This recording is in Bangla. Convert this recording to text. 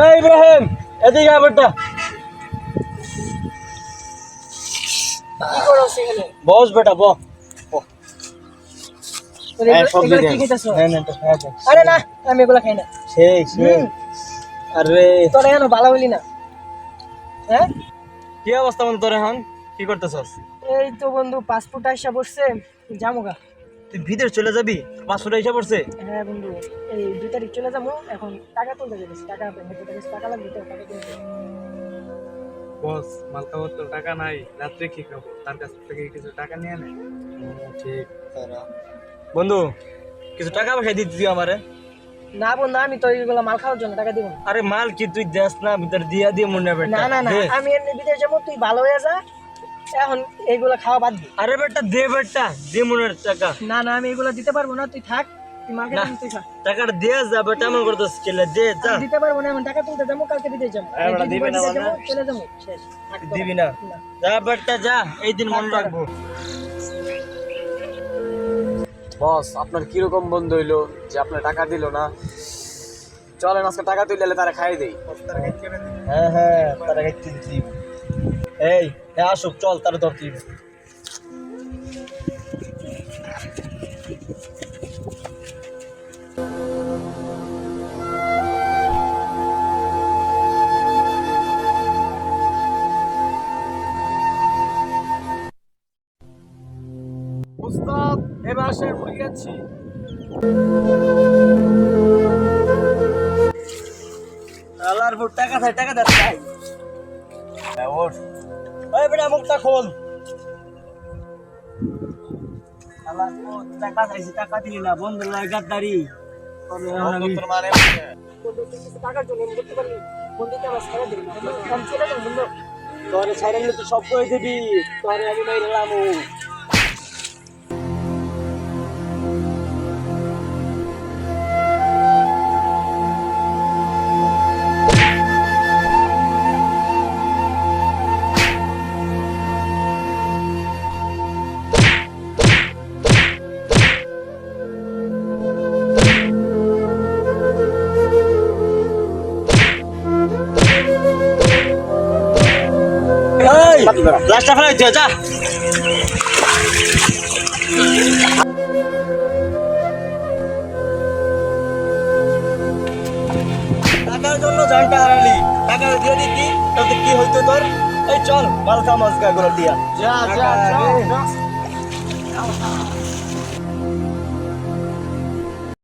এই ইব্রাহিম এদিকে কি বস বেটা বস হ্যাঁ, হ্যাঁ, হ্যাঁ। আরে না আমি এগুলো খাই না। সেই সেই। আরে। তোরা এখন ভালো হইলি না। হ্যাঁ? কি অবস্থা বন্ধু তোর এখন? কি করতেছস? এই তো বন্ধু পাসপোর্ট আসা বসছে যামুগা। তুই ভিতরে চলে যাবি? পাঁচশো হিসাব পড়ছে হ্যাঁ বন্ধু এই দুই তারিখ চলে যাব এখন টাকা তুলতে টাকা টাকা টাকা লাগবে তো টাকা বস তো টাকা নাই রাত্রে কি খাব? তার কাছ থেকে কিছু টাকা নিয়ে নেয় ঠিক। তারা বন্ধু কিছু টাকা পয়সা দিতে তুই আমারে। না বন্ধু আমি তো এইগুলো মাল খাওয়ার জন্য টাকা দিব আরে মাল কি তুই দেস না ভিতরে দিয়া দিয়ে মনে বেটা না না না আমি এমনি বিদেশ যাব তুই ভালো হয়ে যা। এখন এইগুলো খাওয়া বাদ দি। আরে বেটা দে বেটা দে মনের টাকা। না না আমি এগুলো দিতে পারব না তুই থাক তুই মাকে টাকাটা দে যা বেটা এমন করতেছ কেলে দে যা। দিতে পারব না এখন টাকা তুলতে যাব কালকে বিদেশ যাব। বেটা, এই দিবি না মানে? চলে যাব শেষ দিবি না। না। যা বেটা যা এই দিন মনে রাখব। বস আপনার কীরকম বন্ধু হইল যে আপনার টাকা দিল না? চলেন আজকে টাকা তুললে তারা খাই দেই। হ্যাঁ হ্যাঁ তারা খাইতে এই হ্যাঁ আসুক চল তার আসেন ভুলে গেছি। টাকা চাই টাকা দে চাই ওঠ। ওই বেটা মুখটা খোল। টাকা চাইছি টাকা দিলি না বন্ধু লয় গাদ্দারি। কিছু টাকার জন্য করতে পারবি? বন্ধুকে আমার ছেড়ে দিবি না। চলে যাব বন্ধু তোরে ছাড়লে তো সব করে দিবি তোরে আমি মেরে লাস্টটা ফেলাই দিও যা টাকার জন্য জানটা হারালি টাকা দিয়ে দিতি তাহলে কি হইতো তোর এই চল মালকা মাছকা গুলো দিয়া যা। যা।